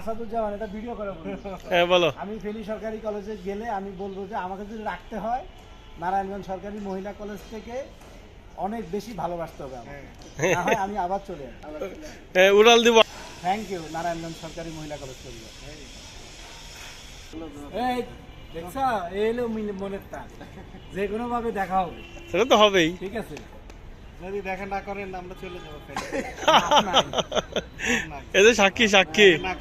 আসাদুজ্জামান এটা ভিডিও করে। হ্যাঁ বলো। আমি ফেনী সরকারি কলেজে গেলে আমি বলব যে আমাকে যদি রাখতে হয় নারায়ণগঞ্জ সরকারি মহিলা কলেজ থেকে অনেক বেশি ভালোবাসতে হবে আমাকে। আমি আবার চলে হ্যাঁ, উড়াল দিব। থ্যাংক ইউ নারায়ণগঞ্জ সরকারি মহিলা কলেজ এই দেখছ? মিল- মনের টান যে কোনো ভাবে দেখা হবে। সেটা তো হবেই। ঠিক আছে? যদি দেখা না করেন আমরা চলে যাব এদের সাক্ষী সাক্ষী। না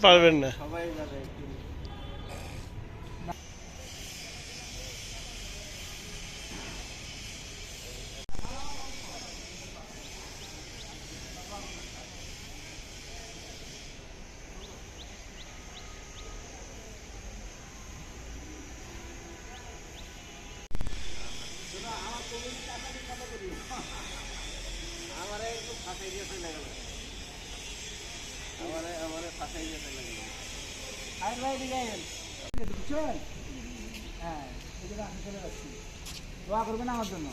পারবেন না। সবাই যাবে। আমারে ফাঁসাই গেল। বুঝছেন হ্যাঁ চলে যাচ্ছি দোয়া করবেন আমার জন্য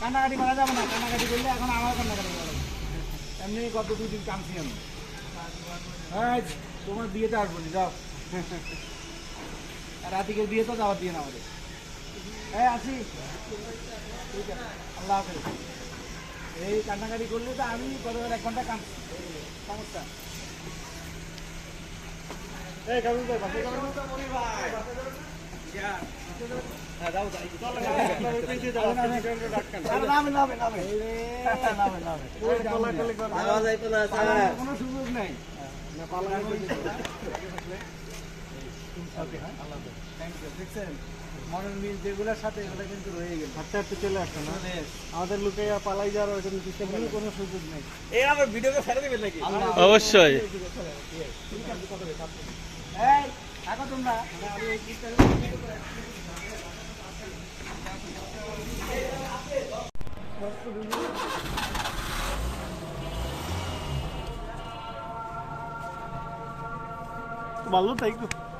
কান্নাকাটি করা যাবে না কান্নাকাটি করলে এখন আমার কান্নাকাটি করা যাবে। এমনি গত দুই দিন কামছি আমি। এই, তোমার বিয়েতে আসব নি, যাও। আর রাতিকে বিয়ে তো যাওয়ার দিয়ে না আমাদের। হ্যাঁ আসি। ঠিক আছে আল্লাহ হাফেজ। এই কান্নাকাটি করলে তো আমি গত এক ঘণ্টা কাঁদছি সমস্যা? হ্যাঁ, কোনো সুযোগ নেই ওকে, হ্যাঁ? Thank you, দেখছেন? মনের মিল যেগুলোর সাথে এগুলো কিন্তু রয়ে গেল হাঁটতে হাঁটতে চলে আসতো না আমাদের লোকে পালাই যাওয়ার সিস্টেম কোনো সুযোগ নেই। এই আমার ভিডিওকে ফেলে দিবেন নাকি? অবশ্যই। এই থাকো তোমরা। ভালো তাই তো। আল্লাহ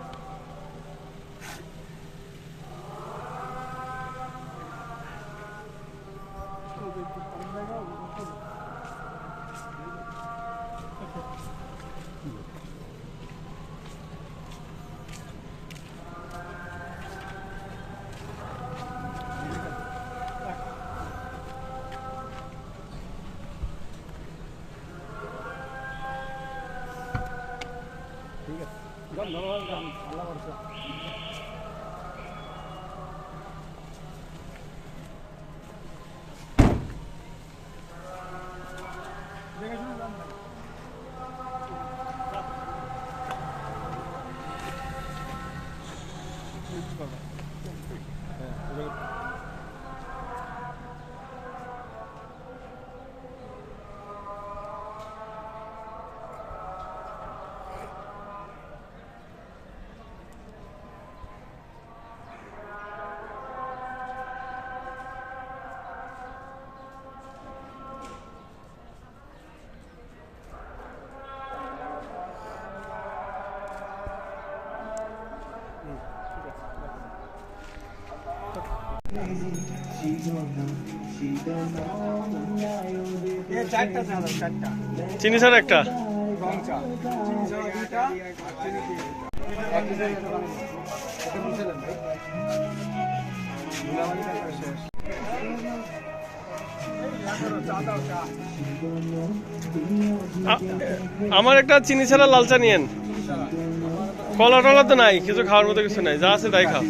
ভরসা দেখে শুনে যান ভাই। এ চারটা চা দাও, চারটা চিনি স্যার একটা রং চা চিনি ছাড়া দুইটা আর চিনি দিয়ে দাও, চা। একটা আমার একটা চিনি ছাড়া লাল চা নিয়েন কলা টলা তো নাই কিছু খাওয়ার মতো কিছু নাই যা আছে তাই খাও।